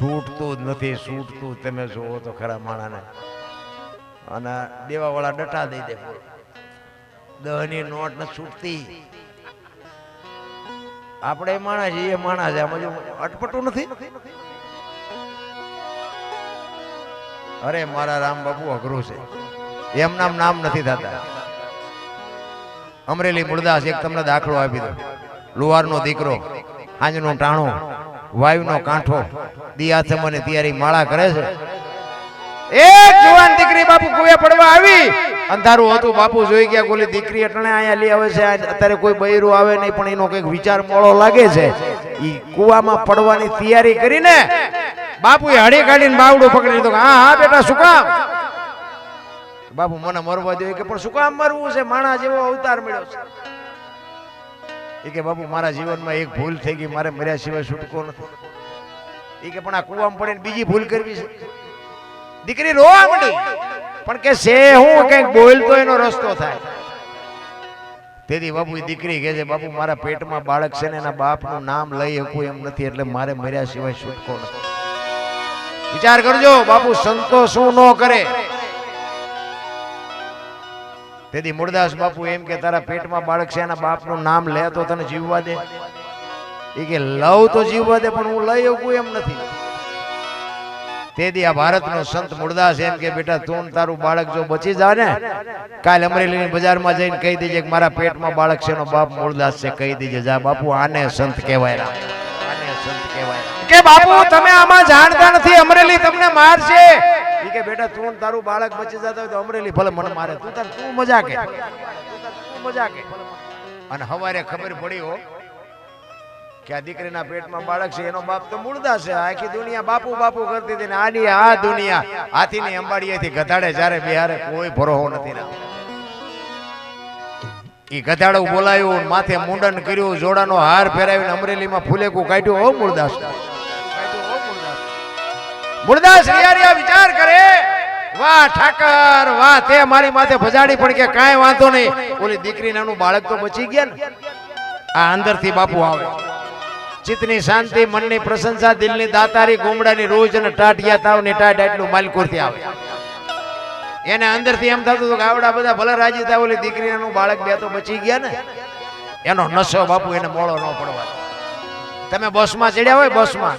છૂટતું જ નથી છૂટતું તમે જુઓ તો ખરા માણાને. અને દેવાવાળા ડટા દઈ દે દહની નોટ ન છૂટતી. આપણે માણા છીએ, એ માણા છે. આમાં અટપટું નથી? અરે, મારા રામ બાપુ અઘરું છે. એમ નામ નામ નથી થતા. અમરેલી મુરદાસ એક તમને દાખલો આપી દો લુહારનો દીકરો આજનો ટાણો. વાયુનો કાંઠો. દિયાથમને તૈયારી માળા કરે છે. એક જુવાન દીકરી બાપુ કુએ પડવા આવી. અંધારું હતું, બાપુ જોઈ ગયા, ગોલી, દીકરી અટણે અહીંયા લઈ આવે છે અત્યારે કોઈ બૈરું આવે નહીં, પણ એનો કંઈક વિચાર મોળો લાગે છે. ઈ કુવામાં પડવાની તૈયારી કરીને બાપુએ હળી કાઢીને બાવડું પકડી લીધું હા હા, બેટા, શું કામ? બાપુ મને મરવા દે કે, પણ શું કામ મરવું છે? માણા જેવો અવતાર મળ્યો છે. એ કે, બાપુ, મારા જીવનમાં એક ભૂલ થઈ ગઈ, મારે મર્યા સિવાય છૂટકો નથી. એ કે, પણ આ કુવામાં પડીને બીજી ભૂલ કરવી છે. દીકરી રોવા માંડી. પણ કે સે હું, કંઈક બોલતો એનો રસ્તો થાય. તેથી બાપુ દીકરી કહે છે, બાપુ, મારા પેટમાં બાળક છે ને એના બાપનું નામ લઈ શકું એમ નથી, એટલે મારે મર્યા સિવાય છૂટકો નથી. વિચાર કરજો, બાપુ સંતો શું ન કરે. તેથી મૂળદાસ બાપુ એમ કે, તારા પેટમાં બાળક છે, એના બાપનું નામ લે તો તને જીવવા દે. એ કે લવ તો જીવવા દે, પણ હું લઈ શકું એમ નથી. તેથી આ ભારતનો સંત મૂળદાસ એમ કે, બેટા, તું તારું બાળક જો બચી જા ને, કાલ અમરેલીની બજારમાં જઈને કહી દેજે કે, મારા પેટમાં બાળક છે, એનો બાપ મુરદાસ છે, કહી દેજે. જા બાપુ, આને સંત કહેવાય. આને સંત કહેવાય. કે બાપુ, તમે આમાં જાણતા નથી, અમરેલી તમને મારશે. કે બેટા તું તારું બાળક બચી જતા હોય તો અમરેલી ભલે મને મારે. તું તાર તું મજા કે? મજા કે? અને હવારે ખબર પડી હો કે આ દીકરીના પેટમાં બાળક છે, એનો બાપ તો મૂળદા છે. આખી દુનિયા બાપુ બાપુ કરતી હતી ને આની આ દુનિયા હાથીની અંબાડીએથી ગધાડે જ્યારે બિહારે કોઈ ભરોહો નથી ના એ ગધાડો બોલાયું, માથે મુંડન કર્યું, જોડાનો હાર પહેરાવીને અમરેલીમાં ફૂલેકું કાઢ્યું. હો મૂળદાસ મૂળદાસ રિયારિયા વિચાર કરે, વાહ, ઠાકર, વાહ, તે મારી માથે ભજાડી પણ કે કાંઈ વાંધો નહીં. ઓલી દીકરી નાનું બાળક તો બચી ગયા ને. આ અંદરથી બાપુ આવે. ચિતની શાંતિ, મનની પ્રશંસા, દિલની દાતારી, ગુમડાની રોજ અને ટાટિયા, તાવની ટાટ એટલું માલકોરથી આવે. એને અંદરથી એમ થતું હતું કે આવડા બધા ભલે રાજી થાય, ઓલી દીકરીનું બાળક બે તો બચી ગયા ને. એનો નશો બાપુ એને મોળો ન પડવા તમે બસમાં ચડ્યા હોય, બસમાં.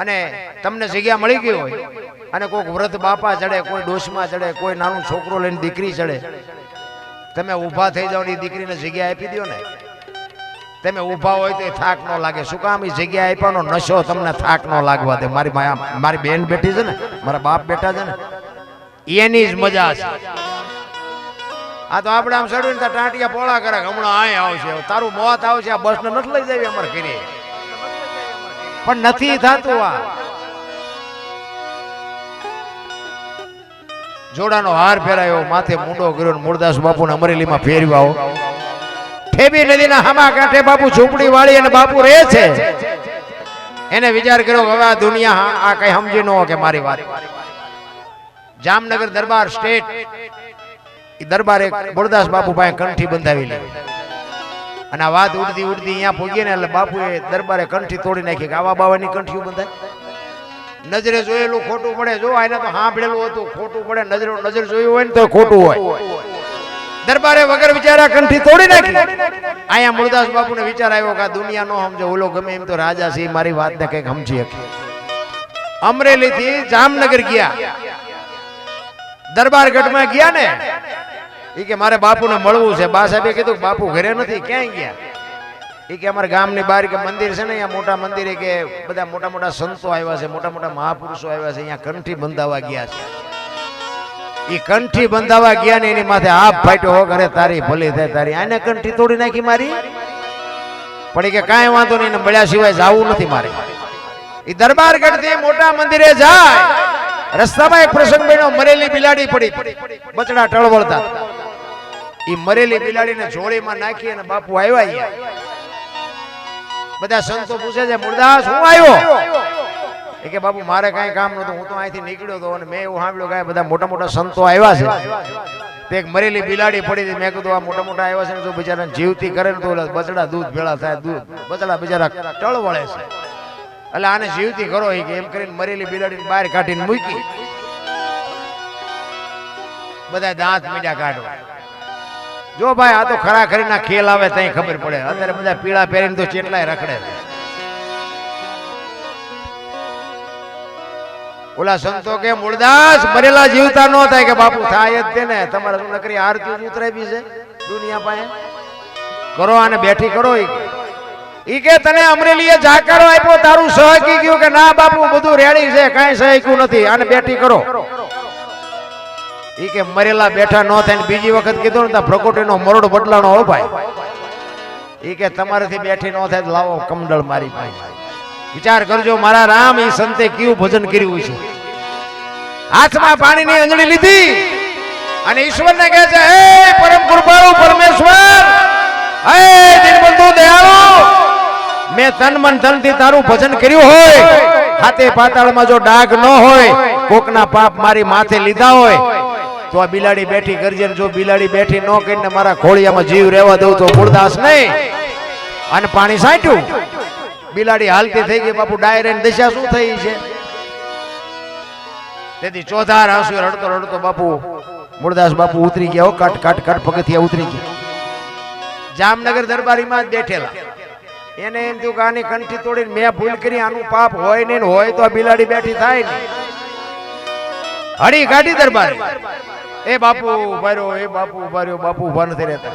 અને તમને જગ્યા મળી ગઈ હોય અને કોઈક વ્રત બાપા ચડે, કોઈ ડોશમાં ચડે, કોઈ નાનું છોકરો લઈને દીકરી ચડે, તમે ઊભા થઈ જાઓ ને એ દીકરીને જગ્યા આપી દો ને. તમે ઊભા હોય તો થાક ન લાગે. શું કામ એ જગ્યા આપ્યાનો? નશો તમને થાક ન લાગવા દે. મારી મારી બેન બેઠી છે ને, મારા બાપ બેઠા છે ને, એની જ મજા છે. આ તો આપણે આમ ચડવીને ત્યાં ટાંટિયા પોળા કરે હમણાં આય આવશે. તારું મોત આવશે, આ બસ ને નથી લઈ જવી અમારે ઘરે. પણ નથી થતું આ. જોડાનો હાર ફેરાયો, માથે મુંડો કર્યો મૂળદાસ બાપુ ને અમરેલીમાં ફેરવ્યા આવો. ઠેબી નદીના હામા કાંઠે બાપુ ઝૂંપડી વાળી અને બાપુ રહે છે. એને વિચાર કર્યો હવે આ દુનિયા આ કઈ સમજી ન કે મારી વાત. જામનગર દરબાર સ્ટેટ દરબારે બોરદાસ બાપુ પાસે કંઠી બંધાવી લે. અને આ વાત ઉડતી ઉડતી અહીંયા પહોંચી ને એટલે બાપુએ દરબારે કંઠી તોડી નાખી કે આવા બાવાની કંઠીઓ બંધાય. નજરે જોયેલું ખોટું પડે, જો આને તો સાંભળેલું હતું, ખોટું પડે, નજરે, નજર જોયું હોય ને તો ખોટું હોય. દરબારે વગર વિચારા કંઠી તોડી નાખી. અહીંયા મુરદાસ બાપુને વિચાર આવ્યો કે દુનિયા નો સમજો, ઓલો ગમે એમ તો રાજા છે મારી વાતને કંઈક સમજી શકે. અમરેલી થી જામનગર ગયા. દરબાર ગઢમાં ગયા ને? ઈ કે મારે બાપુને મળવું છે. બા કીધું, બાપુ ઘરે નથી, ક્યાંય ગયા? ઈ કે અમારા ગામની બહાર કે મંદિર છે ને, અહીંયા મોટા મંદિરે કે બધા મોટા મોટા સંતો આવ્યા છે, મોટા મોટા મહાપુરુષો આવ્યા છે, અહીંયા કંઠી બંધાવા ગયા છે. ઈ કંઠી બંધાવા ગયા ને એની માથે આપ ફાટ્યો, હો ઘરે તારી ભલી થાય, તારી આને કંઠી તોડી નાખી મારી? પણ કે કાંઈ વાંધો નહીં મળ્યા સિવાય જાવું નથી મારે. ઈ દરબાર ગઢથી મોટા મંદિરે જાય. રસ્તામાં એક પ્રસંગ બન્યો, મરેલી બિલાડી પડી. બચડા ટળવળતા. ઈ મરેલી બિલાડીને જોડીમાં નાખી અને બાપુ આવ્યા બધા સંતો પૂછે છે, મુરદાસ, હું આવ્યો? એ કે, બાપુ, મારે કાંઈ કામ નતું હું તો અહીંથી નીકળ્યો હતો અને મેં એવું સાંભળ્યું કે બધા મોટા મોટા સંતો આવ્યા છે. તે એક મરેલી બિલાડી પડી હતી. મેં કીધું, આ મોટા મોટા આવ્યા છે ને જો બિચારા જીવતી કરે ને તો બચડા દૂધ ભેળા થાય, દૂધ. બચડા બિચારા ટળવળે છે. એટલે આને જીવતી કરો એ કે, એમ કરીને મરેલી બિલાડીને બહાર કાઢીને મૂકી. બધા દાંત મીડા કાઢવા. જો ભાઈ, આ તો ખરા ખરીના ખેલ આવે તઈ ખબર પડે. અત્યારે બધા પીળા પહેરીને તો ચેટલાય રખડે. ઓલા સંતો કે મૂળદાસ મરેલા જીવતા ન થાય કે બાપુ, થાય જ ને તમારે શું નકરી આરતી ઉતરાવી છે, દુનિયા પાસે. કરો આને બેઠી કરો. ઈ કે. તને અમરેલીએ જાકારો આપ્યો, તારું સહકી ગયું કે ના બાપુ, બધું રેડી છે, કાંઈ સહક્યું નથી. આને બેઠી કરો. ઈ કે મરેલા બેઠા ન થાય બીજી વખત કીધું ને તો પ્રકોટીનો મરોડ બદલાનો હો ભાઈ. ઈ કે તમારાથી બેઠી ન થાય લાવો કમડળ મારી પાસે. વિચાર કરજો મારા રામ ઈ સંતે કેવું ભજન કર્યું છે. હાથમાં પાણીની અંજળી લીધી અને ઈશ્વરને કહે છે, હે પરમ કૃપાળુ પરમેશ્વર, હે દિનબંધુ દયાળુ, મેં તન મન ધનથી તારું ભજન કર્યું હોય. હાથે પાતાળમાં જો ડાઘ ન હોય, કોકના પાપ મારી માથે લીધા હોય. તો આ બિલાડી બેઠી કરજે જો બિલાડી બેઠી ન કરીને મારા ખોળિયામાં જીવ રહેવા દઉં તો મૂળદાસ નહીં. અને પાણી સાંટ્યું બિલાડી હાલતી થઈ ગઈ, બાપુ ડાયરેન દિશા શું થઈ છે? તેથી ચોધાર આંસુ રડતો રડતો બાપુ, મૂળદાસ બાપુ ઉતરી ગયા હો, કાટ કાટ કાટ પગથિયા ઉતરી ગયા. જામનગર દરબારીમાં જ બેઠેલા. એને એમ થયું કે આની કંઠી તોડીને મેં ભૂલ કરી, આનું પાપ હોય નહીં હોય તો આ બિલાડી બેઠી થાય ને. હળી કાઢી દરબાર. એ બાપુ ઉભાર્યો, એ બાપુ ઉભાર્યો, બાપુ ઊભા નથી રહેતા.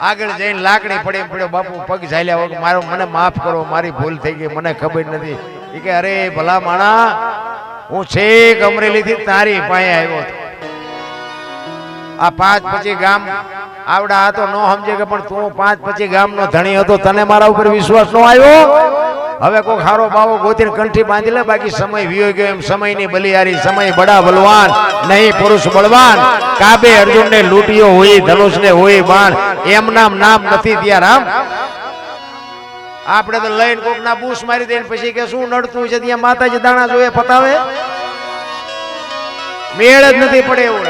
આગળ જઈને લાકડી પડી પડ્યો, બાપુ પગ ઝાલ્યા વગર મારો મને માફ કરો, મારી ભૂલ થઈ ગઈ, મને ખબર નથી. એ કે, અરે ભલા માણા, હું છેક અમરેલીથી તારી પાસે આવ્યો હતો. આ પાંચ પછી ગામ આવડા હતો, ન સમજે કે પણ તું પાંચ પછી ગામનો ધણી હતો, તને મારા ઉપર વિશ્વાસ નો આવ્યો? હવે કોઈ ખારો બાવો ગોતીને કંઠી બાંધી લે, બાકી સમય વિયો ગયો એમ, સમયની બલિયારી સમય બડા બલવાન, નહીં પુરુષ બળવાન. કાબે અર્જુનને લૂંટ્યો હોય ધનુષ ને હોય બાણ એમ નામ નામ નથી ત્યાં, રામ. આપણે તો લઈને કોક ના બૂસ મારી દઈને પછી કે શું નડતું છે, ત્યાં માતાજી દાણા જોઈએ પતાવે? મેળ જ નથી પડે એવું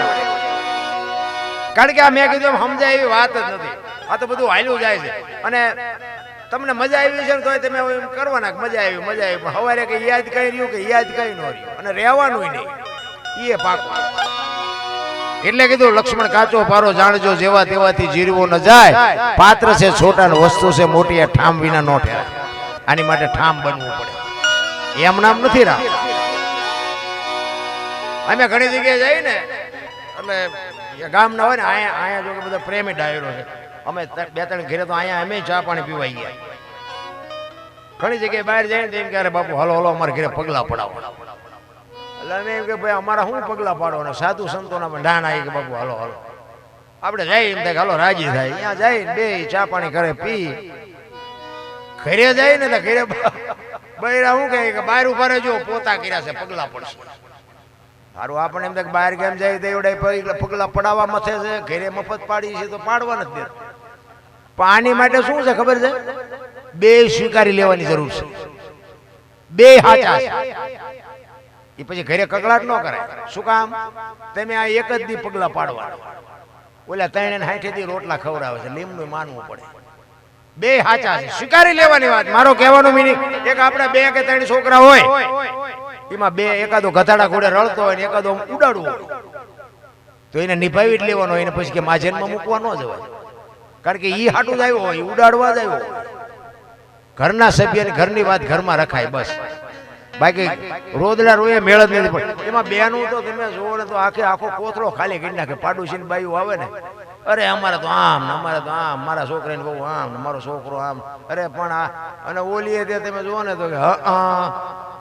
કારણ કે આ મેં કીધું સમજાય એવી વાત જ નથી. આ તો બધું હાલ્યું જાય છે. અને તમને મજા આવી છે ને તમે એમ કરવાના મજા આવી મજા આવી. પણ સવારે કે યાદ કઈ રહ્યું કે યાદ કઈ ન રહ્યું? અને રહેવાનું નહીં. એ પાક એટલે કીધું, લક્ષ્મણ, કાચો પારો જાણજો, જેવા તેવાથી જીરવો ન જાય. પાત્ર છે છોટા વસ્તુ છે મોટી એ ઠામ વિના નો ઠેરા આની માટે ઠામ બનવું પડે. એમ નામ નથી રામ અમે ઘણી જગ્યાએ જઈએ ને, એટલે ગામ ગામના હોય ને, અહીંયા અહીંયા જો કે બધા પ્રેમી ડાયરો છે. અમે બે ત્રણ ઘરે તો અહીંયા અમે ચા પાણી પીવાઈ ગયા. ઘણી જગ્યાએ બહાર જઈએ ને એમ કે બાપુ, હલો હલો, અમારે ઘરે પગલા પડાવો. એટલે અમે એમ કે, ભાઈ, અમારા શું પગલા પાડવાના? સાધુ સંતોના પણ ડાણ આવી કે, બાપુ, હલો હલો. આપણે જાય એમ થાય હાલો, રાજી થાય. અહીંયા જાય બે ચા પાણી ઘરે પી. ઘરે જાય ને તો ઘરે બૈરા શું કહે કે, બહાર ઊભા રહેજો, પોતા કર્યા છે, પગલા પડશે. સારું આપણે એમ થાય બહાર કેમ જાય, તો એવડે પગલા પડાવવા મથે છે, ઘરે મફત પાડી છે, તો પાડવા નથી દેતા. પણ માટે શું છે ખબર છે? બે સ્વીકારી લેવાની જરૂર છે. બે હાચા એ પછી ઘરે કકડાટ ન કરાય. શું કામ? તમે આ એક જ દી પગલા પાડવા. ઓલા ત્રણે હાઠે દી રોટલા ખવડાવે છે. લીમનું માનવું પડે. બે હાચા છે. સ્વીકારી લેવાની વાત. મારો કહેવાનો મિનિંગ એક આપણે બે કે ત્રણ છોકરા હોય, એમાં બે એકાદો ગધાડા ઘોડે રળતો હોય ને એકાદો ઉડાડવો તો એને નિભાવી જ લેવાનો એને પછી કે માજનમાં મૂકવા ન જવાય. કારણ કે ઈ હાટું જ આવ્યો હોય ઉડાડવા જ આવ્યો. ઘરના સભ્યની ઘરની વાત ઘરમાં રખાય, બસ. બાકી રોદડા રોયે મેળ જ નથી પડે એમાં બેનું તો તમે જોવો ને તો આખે આખો કોથળો ખાલી કરી નાખે. પાડોશીની બાયું આવે ને. અરે અમારે તો આમ ને, અમારે તો આમ. મારા છોકરાને બહુ આમ ને, મારો છોકરો આમ. અરે પણ આ, અને ઓલીએ તે તમે જુઓ ને તો કે, હ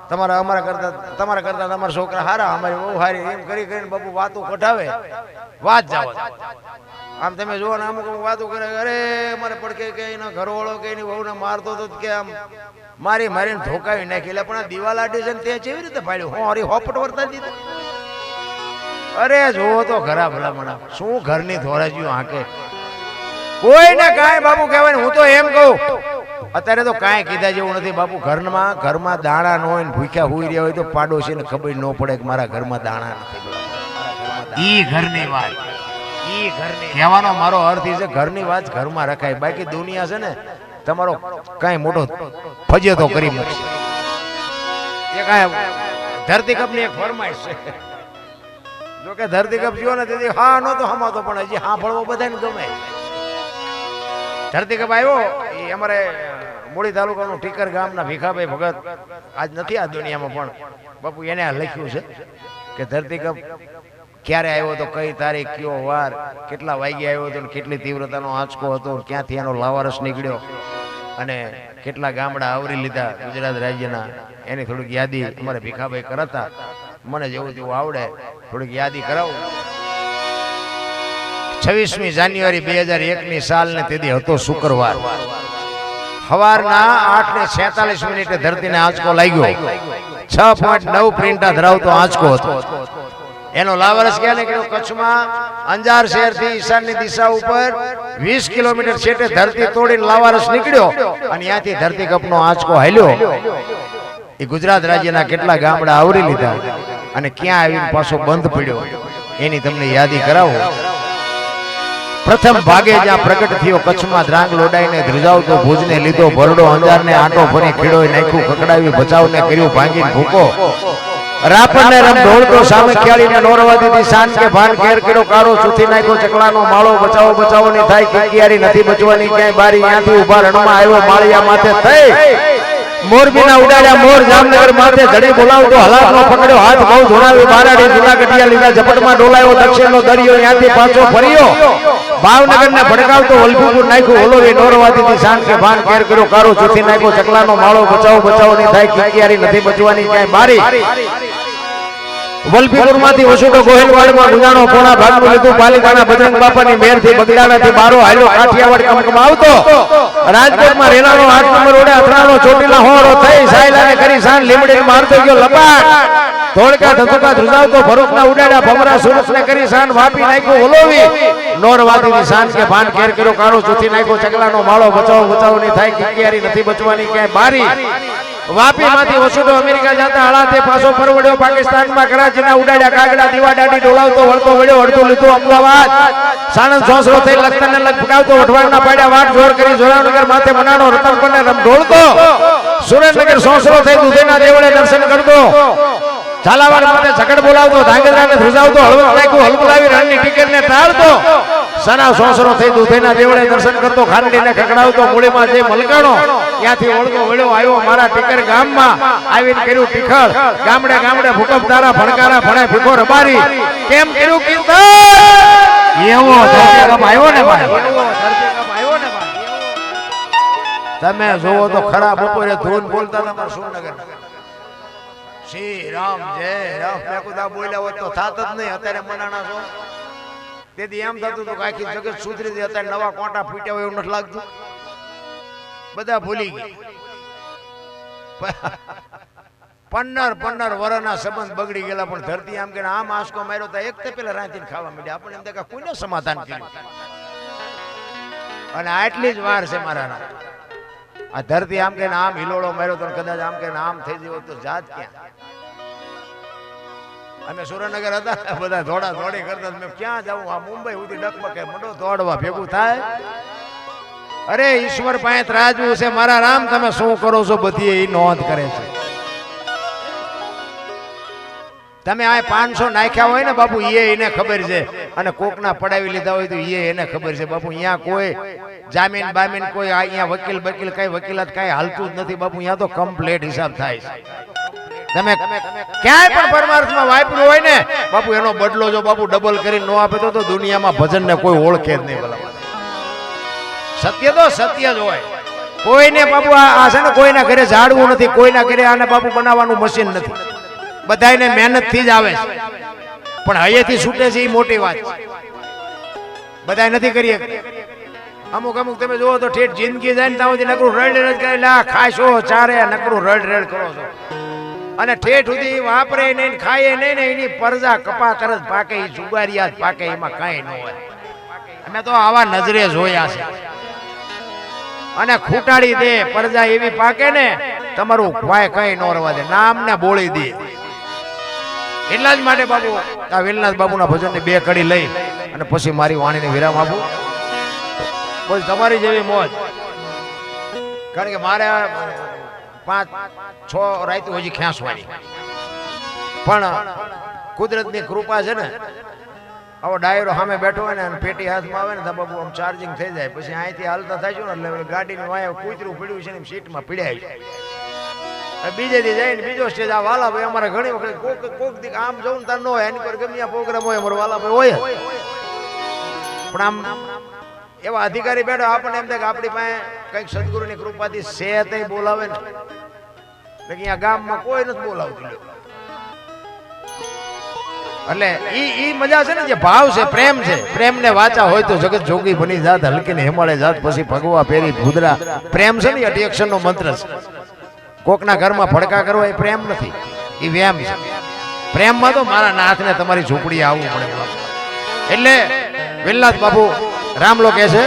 તમારા, અમારા કરતા, તમારા કરતા તમારા છોકરા હારા, અમારી બહુ હારી. એમ કરી કરીને બાપુ વાતો કઢાવે. વાત જાવ. આમ તમે જુઓ ને, અમુક અમુક વાતો કરે, અરે, મારે પડકે કે એનો ઘરવાળો કે એની વહુને મારતો હતો કે આમ મારી મારીને ધોકાવી નાખી એટલે પણ આ દિવાલ આટી છે ને તે કેવી રીતે ફાડ્યું હું હરી હોપટ વર્તા દીધું. અરે જોવો તો ઘરા ભલામણા, શું ઘરની ધોરાજ્યું કોઈ કોઈને કાંઈ બાપુ કહેવાય ને, હું તો એમ કહું, અત્યારે તો કાંઈ કીધા જેવું નથી. બાપુ, ઘરમાં ઘરમાં દાણા ન હોય ને ભૂખ્યા હોઈ રહ્યા હોય તો પાડોશીને ખબર ન પડે કે મારા ઘરમાં દાણા નથી. ઈ ઘરની વાત. કહેવાનો મારો અર્થ એ છે ઘરની વાત ઘરમાં રખાય. બાકી દુનિયા છે ને તમારો કઈ મોટો ફજેતો કરી મૂકશે. એ આ ધરતીકપની એક ફરમાઈશ છે. જો કે ધરતી કપ જીવો ને તેથી હા નહોતો હમાતો પણ હજી હા ભળવો બધાને ગમે. ધરતી કપ આવ્યો એ અમારે મૂળી તાલુકાનું ટીકર ગામના ભીખાભાઈ ભગત. આજ નથી આ દુનિયામાં પણ. બાપુ એને લખ્યું છે કે ધરતી કપ ક્યારે આવ્યો તો કઈ તારીખ, કયો વાર, કેટલા વાગ્યે આવ્યો હતો કેટલી તીવ્રતાનો આંચકો હતો ક્યાંથી એનો લાવારસ નીકળ્યો અને કેટલા ગામડા આવરી લીધા ગુજરાત રાજ્યના, એની થોડીક યાદી અમારે ભીખાભાઈ કરાતા. મને જેવું તેવું આવડે, થોડીક યાદી કરાવું. છવ્વીસમી જાન્યુઆરી બે હજાર એકની સાલને તેથી હતો શુક્રવાર. સવારના આઠ ને છેતાલીસ મિનિટે ધરતીને આંચકો લાગ્યો. છ પોઈન્ટ નવ પ્રિન્ટા ધરાવતો આંચકો હતો. એનો લાવારસ ક્યાં નીકળ્યો? કચ્છમાં અંજાર શહેરથી ઈશાનની દિશા ઉપર વીસ કિલોમીટર છેટે ધરતી તોડીને લાવારસ નીકળ્યો અને ત્યાંથી ધરતી કપનો આંચકો હાલ્યો. એ ગુજરાત રાજ્યના કેટલા ગામડા આવરી લીધા અને ક્યાં આવીને પાછો બંધ પડ્યો, એની તમને યાદી કરાવો. પ્રથમ ભાગે જ્યાં પ્રગટ થયો કચ્છમાં ધ્રાંગ લોડાઈને ધ્રુજાવતો ભુજને લીધો ભરડો અંજારને આંટો ફરી ખીડોય નાખ્યું ખકડાવી બચાવને કર્યું, ભાંગીને ભૂકો. રાપરને રમ ઢોળતો સામે ખેડીને નોરવા દીધી શાન કે ભાન ઘેર કેડો કારો સુથી નાખ્યો ચકલાનો માળો બચાવો બચાવો ની થાય કિકિયારી નથી બચવાની ક્યાંય બારી ત્યાંથી ઊભા રણમાં આવ્યો માળિયા માથે થઈ. મોરબીના ઉડાડ્યા મોર જામનગર માથે ધડી બોલાવતો હલાકનો પકડ્યો હાથ બહુ ધોળાવ્યો બારાડી જૂના કટિયા લીધા ઝપટમાં ડોલાયો દક્ષિણનો દરિયો ત્યાંથી પાછો ફર્યો. ભાવનગરને ભડકાવતો વલભીપુર નાખ્યું ઓલોવી નોરવાદીથી શાન કે ભાન કેર કર્યો કારો જુથી નાખ્યો ચકલાનો માળો બચાવો બચાવો ની થાય કિકિયારી નથી બચવાની ક્યાંય બારી વલભીપુરમાંથી વસુડો ગોહિલવાડમાં ગુજાણો પોણા ભાગનું લીધું. પાલિકાના બજરંગ બાપાની મેરથી બારો હાલ્યો. કાઠિયાવાડ કમકમ આવતો. રાજકોટમાં રેલાનો આઠ નંબર ઓડે અથડાનો ચોટીલા હોરો થઈ. સાયલાને કરી સાન લીમડીને મારતો ગયો લપાટ ધોળકા ધતુકા ધ્રુજાવતો ભરૂચના ઉડાડ્યા. ભમરા સુરતને કરી સાન વાપી નાખ્યો ઓલોવી. નોરવાદીની સાન કે ભાન કેર કર્યો કાળો ચૂથી નાખ્યો. ચકલાનો માળો બચાવો બચાવો નહીં થાય. કિકિયારી નથી બચવાની ક્યાંય બારી. વાપી માંથી વસુડો અમેરિકા જતા હળાતે પાછો પરવડ્યો. પાકિસ્તાનમાં કરાચીના ઉડાડ્યા કાગડા દીવા દાડી ડોળાવતો, વળતો વળ્યો, અડધું લીધું અમદાવાદ. સાણંદ સોસરો થઈ લખતરને લગ પકાવતો વઢવાણના પાડ્યા, વાટ જોર કરી જોરાવનગર માથે મનાનો રમ ઢોળતો સુરેન્દ્રનગર સોસરો થઈ દુધેના દેવળે દર્શન કરતો. ઝાલાવાડ માટે ઝઘડ બોલાવતો ધાંગધ્રાને ધ્રુજાવતો, હળવદ નાખ્યું હલબુલાવી રણની ટિકિટને ટાળતો સના સોસરો થઈ દુધેના દેવળે દર્શન કરતો, ખાંડીને ખકડાવતો મૂળીમાં જે મલકાણો, ત્યાંથી ઓળગો વળ્યો, આવ્યો મારા ટીકર ગામમાં. આવીને કર્યું ટીખળ. ગામડે ગામડે ભૂકંપ તારા ભણકારા ભણે ભીખો રબારી. કેમ કર્યું કીર્તન? એવો ધરતીકંપ આવ્યો ને ભાઈ. તમે જોવો તો ખરા બપોરે ધૂન બોલતા તમારા સુરનગર શ્રી રામ, જય રામ. મેં કુદા બોલ્યા હોત તો થાત જ નહીં, અત્યારે મનાણા છો. તેથી એમ થતું હતું કે આખી જગત સુધરી હતી અત્યારે નવા કોટા ફૂટ્યા હોય એવું નથી લાગતું. બધા ભૂલી ગયા. પંદર પંદર વરના સંબંધ બગડી ગયેલા, પણ ધરતી આમ કે આમ આંસકો માર્યો તો એક તે પેલા રાંધીને ખાવા મળ્યા આપણે એમ કે કોઈને સમાધાન કર્યું? અને આટલી જ વાર છે મારા આ ધરતી આમ કે આમ હિલોળો માર્યો તો કદાચ આમ કે આમ થઈ ગયો તો જાત ક્યાં? અમે સુરેન્દ્રનગર હતા, બધા દોડા દોડી કરતા મેં ક્યાં જાઉં? આ મુંબઈ સુધી ડકમકે મંડો દોડવા ભેગું થાય? અરે, ઈશ્વર પાસે રાજવું છે. મારા રામ, તમે શું કરો છો? બધી એ નોંધ કરે છે. તમે આ પાંચસો નાખ્યા હોય ને બાપુ એ એને ખબર છે. અને કોકના પડાવી લીધા હોય તો એ એને ખબર છે. બાપુ અહીંયા કોઈ જામીન બામીન કોઈ અહીંયા વકીલ બકીલ કઈ વકીલાત કઈ હાલતું જ નથી. બાપુ અહીંયા તો કમ્પ્લેટ હિસાબ થાય છે. તમે ક્યાંય પણ પરમાર્થમાં વાપર્યું હોય ને, બાપુ, એનો બદલો જો બાપુ ડબલ કરીને નો આપે તો દુનિયામાં ભજન ને કોઈ ઓળખે જ નહીં ભલા. સત્ય તો સત્ય જ હોય. કોઈને બાપુ આ છે ને કોઈના ઘરે ઝાડવું નથી, કોઈના ઘરે આને બાપુ બનાવવાનું મશીન નથી. બધાયને મહેનતથી જ આવે છે. પણ હૈયેથી છૂટે છે એ મોટી વાત. બધા નથી કરીએ. અમુક અમુક તમે જોવો તો ઠેઠ જિંદગી જાય ને ત્યાં નકરું રડ રડ કરે લા ખાશો, ચારે નકરું રડ રડ કરો છો. અને ઠેઠ સુધી વાપરે નહીં ખાય નહીં ને એની પરજા કપા તરત પાકે એ જુગારિયા જ પાકે એમાં કાંઈ ન હોય. અમે તો આવા નજરે જોયા છે. અને ખૂટાડી દે, પરજા એવી પાકે ને, તમારું ભાઈ કઈ ન રવા દે. નામ ને બોળી દે. એટલા જ માટે બાબુ આ વેલનાથ બાબુના ભજનની બે કડી લઈ અને પછી મારી વાણીને વિરામ આપું. પછી તમારી જેવી મોજ. કારણ કે મારે પાંચ, છ રાયતું હજી ખેંચવાની. પણ કુદરતની કૃપા છે ને, આવો ડાયરો સામે બેઠો હોય ને પેટી હાથમાં આવે ને તો બાબુ આમ ચાર્જિંગ થઈ જાય. પછી અહીંથી હાલતા થાય છે ને એટલે ગાડીની વાયા કૂતરું પીડ્યું છે ને સીટમાં પીડાય છે. બીજે દી જઈને બીજો સ્ટેજ આ વાલા ભાઈ અમારે ઘણી વખત કોક કોક દી આમ જવું ને તાર ન હોય, એની પર ગમે પ્રોગ્રામ હોય, અમારો વાલા હોય. પણ આમ એવા અધિકારી બેઠો, આપણને એમ થાય કે આપણી પાસે કંઈક સદગુરુની કૃપાથી છે તે બોલાવે ને. અહીંયા ગામમાં કોઈ નથી બોલાવતું. એટલે ઈ ઈ મજા છે ને, જે ભાવ છે, પ્રેમ છે. પ્રેમ ને વાચા હોય તો જગત જોગી બની જાત હલકી ને હિમાલય જાત, પછી ભગવા પેરી ભૂદરા. પ્રેમ છે ને, એ નો મંત્ર છે. કોકના ઘરમાં ભડકા કરવા એ પ્રેમ નથી. એ વ્યામ છે. પ્રેમમાં તો મારા નાથને તમારી ઝૂંપડી આવવું પડે. એટલે વિલ્લાદ બાપુ, રામલો કહે છે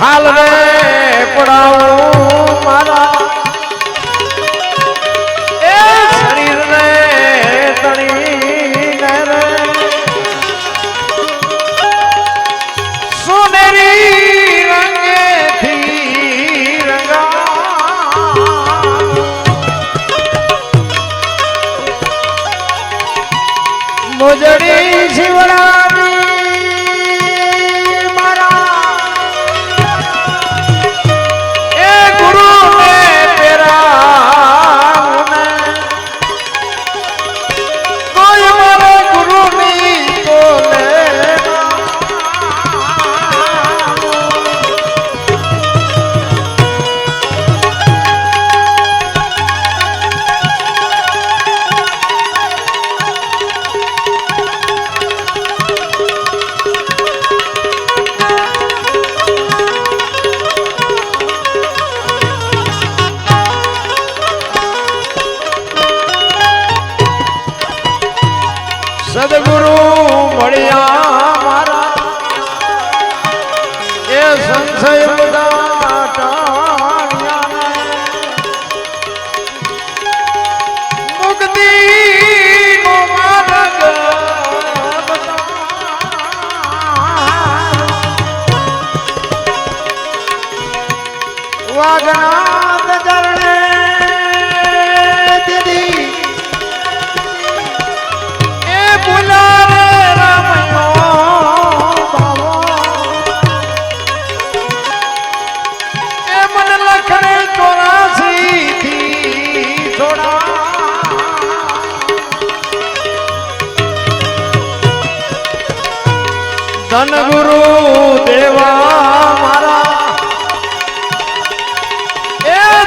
હાલ રે પડાવું મારા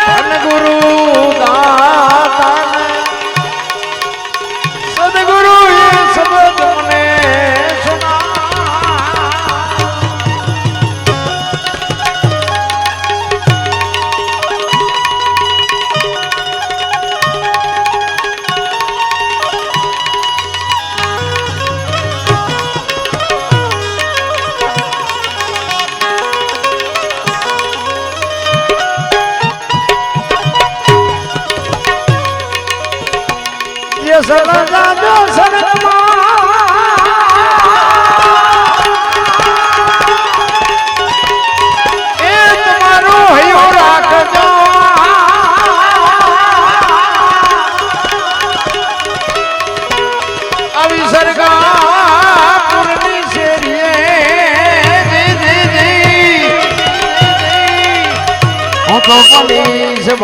ધન ગુરુ દાતાને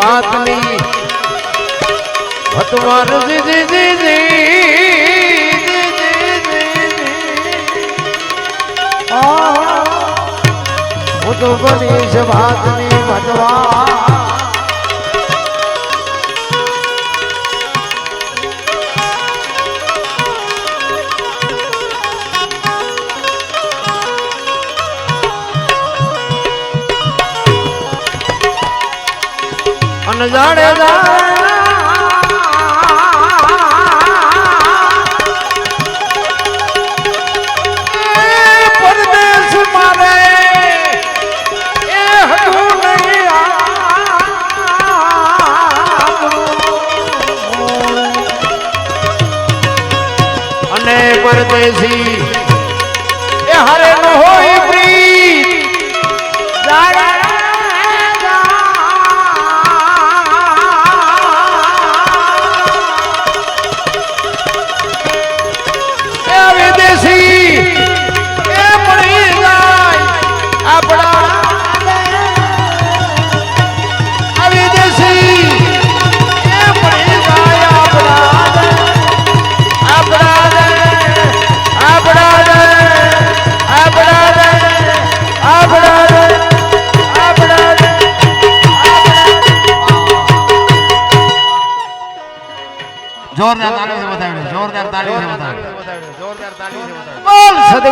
વાતની ભતવાર જી જી મન જાણે પરદેશ પરદેશી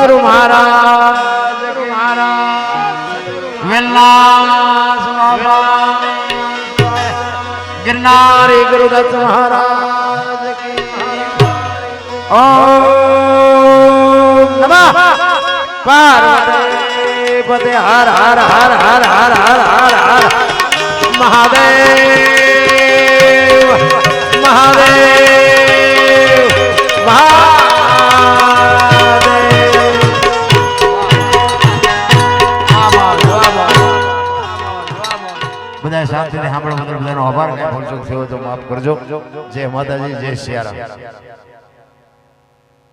સદગુરુ મહારાજ બાબા ગિરનાર ગુરુદત્ત મહારાજ ઓમ નમઃ પાર્વતી પતે હર હર હર હર હર હર હર હર મહાદેવ મહાદેવ મહાદેવ શાંતિથી સાંભળવા બદલ બધાનો આભાર બોલશો થયો તો માફ કરજો. જય માતાજી જય સિયારામ